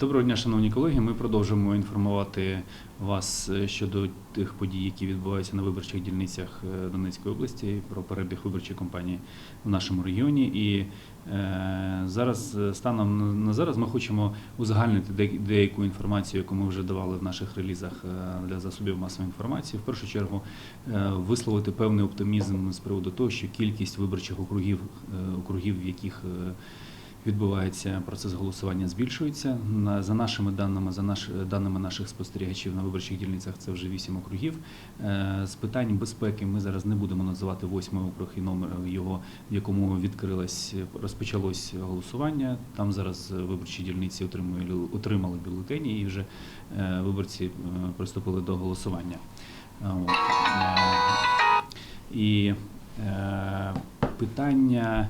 Доброго дня, шановні колеги. Ми продовжуємо інформувати вас е, щодо тих подій, які відбуваються на виборчих дільницях е, Донецької області, про перебіг виборчої кампанії в нашому регіоні. І е, зараз, станом на- зараз, ми хочемо узагальнити деяку інформацію, яку ми вже давали в наших релізах для засобів масової інформації. В першу чергу висловити певний оптимізм з приводу того, що кількість виборчих округів, округів, в яких відбувається процес голосування, збільшується. За нашими даними, за наш, даними наших спостерігачів на виборчих дільницях, це вже вісім округів. Е, З питань безпеки ми зараз не будемо називати восьмий округ і номер його, в якому відкрилось, розпочалось голосування. Там зараз виборчі дільниці отримали, отримали бюлетені і вже е, виборці е, приступили до голосування. От. І е, питання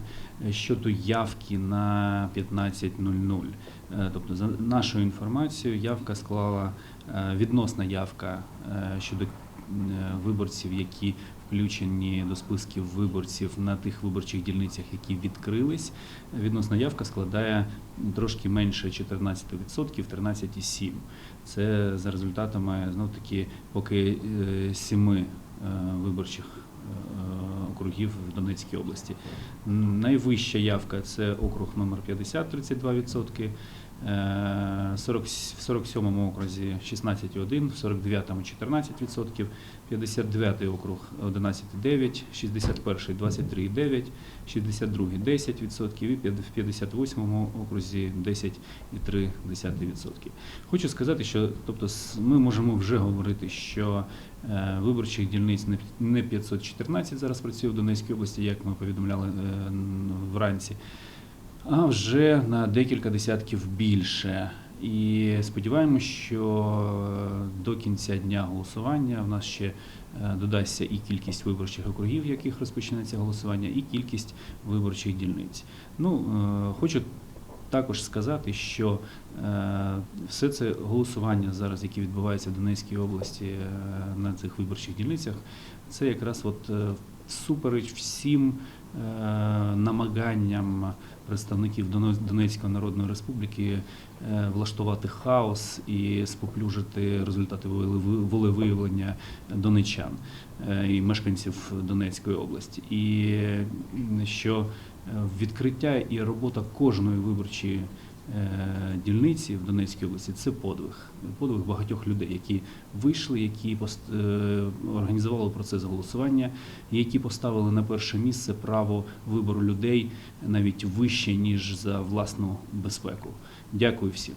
щодо явки на 15.00. Е, Тобто, за нашою інформацією, явка склала е, відносна явка е, щодо виборців, які включені до списків виборців на тих виборчих дільницях, які відкрились. Відносна явка складає трошки менше 14%, 13,7%. Це за результатами знов таки поки сіми виборчих округів в Донецькій області. Найвища явка це округ номер 50, 32%. Е, 40, в 47-му окрузі 16,1, в 49-му 14%, 59-й округ 11,9, 61-й 23,9, 62-й 10% і в 58-му окрузі 10,3%. Хочу сказати, що тобто, ми можемо вже говорити, що е, виборчих дільниць не 514 зараз працює в Донецькій області, як ми повідомляли е, вранці, а вже на декілька десятків більше. І сподіваємося, що до кінця дня голосування в нас ще е, додасться і кількість виборчих округів, в яких розпочнеться голосування, і кількість виборчих дільниць. Ну, е, хочу також сказати, що е, все це голосування зараз, яке відбувається в Донецькій області е, на цих виборчих дільницях, це якраз от е, всупереч всім е, намаганням представників Донецької Народної Республіки е, влаштувати хаос і споплюжити результати волевиявлення донечан е, і мешканців Донецької області. І що відкриття і робота кожної виборчої дільниці в Донецькій області це подвиг. Подвиг багатьох людей, які вийшли, які пост- е, організували процес голосування, які поставили на перше місце право вибору людей навіть вище ніж за власну безпеку. Дякую всім.